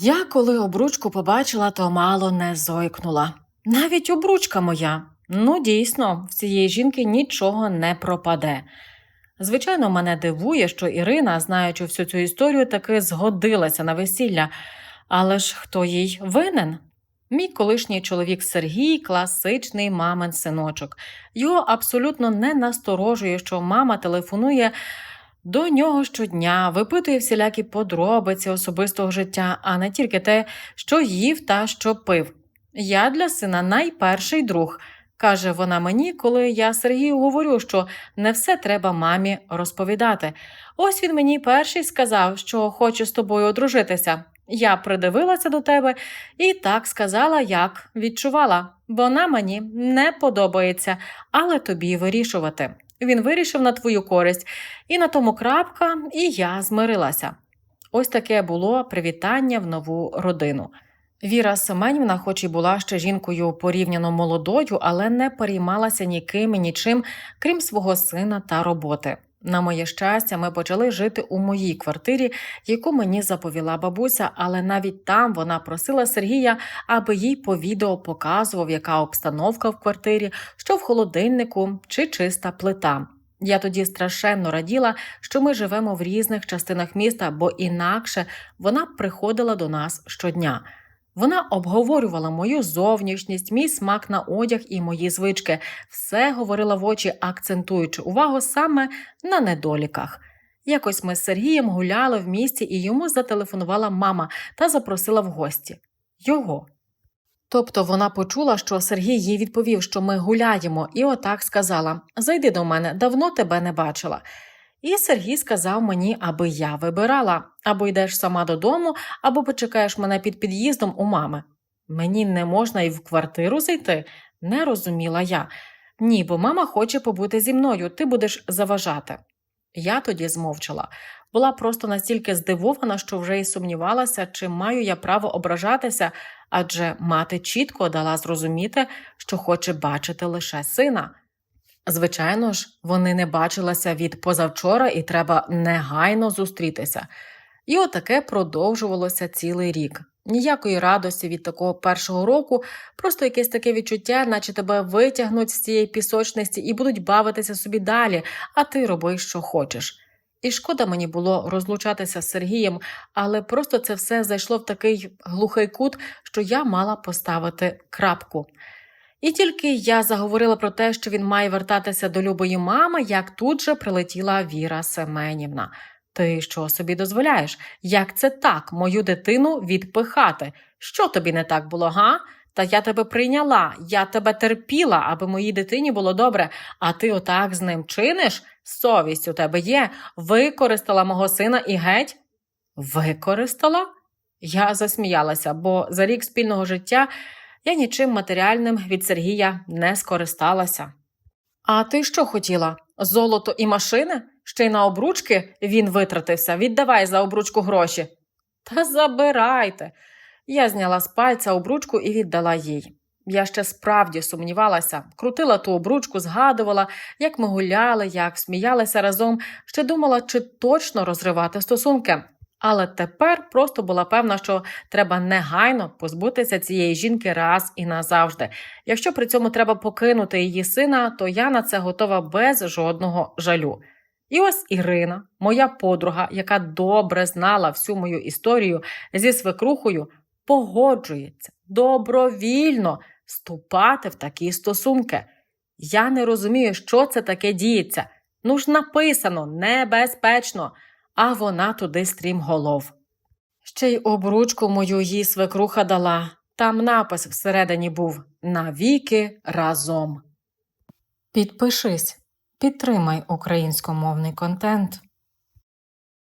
Я, коли обручку побачила, то мало не зойкнула. Навіть обручка моя. Ну, дійсно, в цієї жінки нічого не пропаде. Звичайно, мене дивує, що Ірина, знаючи всю цю історію, таки згодилася на весілля. Але ж хто їй винен? Мій колишній чоловік Сергій класичний мамин синочок. Його абсолютно не насторожує, що мама телефонує до нього щодня, випитує всілякі подробиці особистого життя, а не тільки те, що їв та що пив. Я для сина найперший друг, каже вона мені, коли я Сергію говорю, що не все треба мамі розповідати. Ось він мені перший сказав, що хоче з тобою одружитися. Я придивилася до тебе і так сказала, як відчувала. Вона мені не подобається, але тобі вирішувати. Він вирішив на твою користь, і на тому крапка, і я змирилася. Ось таке було привітання в нову родину. Віра Семенівна, хоч і була ще жінкою порівняно молодою, але не переймалася ніким і нічим, крім свого сина та роботи. На моє щастя, ми почали жити у моїй квартирі, яку мені заповіла бабуся, але навіть там вона просила Сергія, аби їй по відео показував, яка обстановка в квартирі, що в холодильнику чи чиста плита. Я тоді страшенно раділа, що ми живемо в різних частинах міста, бо інакше вона приходила до нас щодня. Вона обговорювала мою зовнішність, мій смак на одяг і мої звички, все говорила в очі, акцентуючи увагу саме на недоліках. Якось ми з Сергієм гуляли в місті, і йому зателефонувала мама та запросила в гості його. Тобто вона почула, що Сергій їй відповів, що ми гуляємо, і отак сказала: Зайди до мене, давно тебе не бачила. І Сергій сказав мені, аби я вибирала, або йдеш сама додому, або почекаєш мене під під'їздом у мами. Мені не можна і в квартиру зайти, не розуміла я. Ні, бо мама хоче побути зі мною, ти будеш заважати. Я тоді змовчала. Була просто настільки здивована, що вже й сумнівалася, чи маю я право ображатися, адже мати чітко дала зрозуміти, що хоче бачити лише сина. Звичайно ж, вони не бачилися від позавчора і треба негайно зустрітися. І отаке продовжувалося цілий рік. Ніякої радості від такого першого року, просто якесь таке відчуття, наче тебе витягнуть з цієї пісочності і будуть бавитися собі далі, а ти роби, що хочеш. І шкода мені було розлучатися з Сергієм, але просто це все зайшло в такий глухий кут, що я мала поставити крапку. І тільки я заговорила про те, що він має вертатися до любої мами, як тут же прилетіла Віра Семенівна. Ти що собі дозволяєш? Як це так, мою дитину відпихати? Що тобі не так було, га? Та я тебе прийняла, я тебе терпіла, аби моїй дитині було добре, а ти отак з ним чиниш? Совість у тебе є, використала мого сина і геть? Використала? Я засміялася, бо за рік спільного життя я нічим матеріальним від Сергія не скористалася. А ти що хотіла? Золото і машини? Ще й на обручки він витратився. Віддавай за обручку гроші. Та забирайте. Я зняла з пальця обручку і віддала їй. Я ще справді сумнівалася, крутила ту обручку, згадувала, як ми гуляли, як сміялися разом, ще думала, чи точно розривати стосунки. Але тепер просто була певна, що треба негайно позбутися цієї жінки раз і назавжди. Якщо при цьому треба покинути її сина, то я на це готова без жодного жалю. І ось Ірина, моя подруга, яка добре знала всю мою історію зі свекрухою, погоджується добровільно вступати в такі стосунки. Я не розумію, що це таке діється. Ну ж написано небезпечно а вона туди стрімголов. Ще й обручку мою їй свекруха дала, там напис всередині був навіки разом. Підпишись, підтримай українськомовний контент.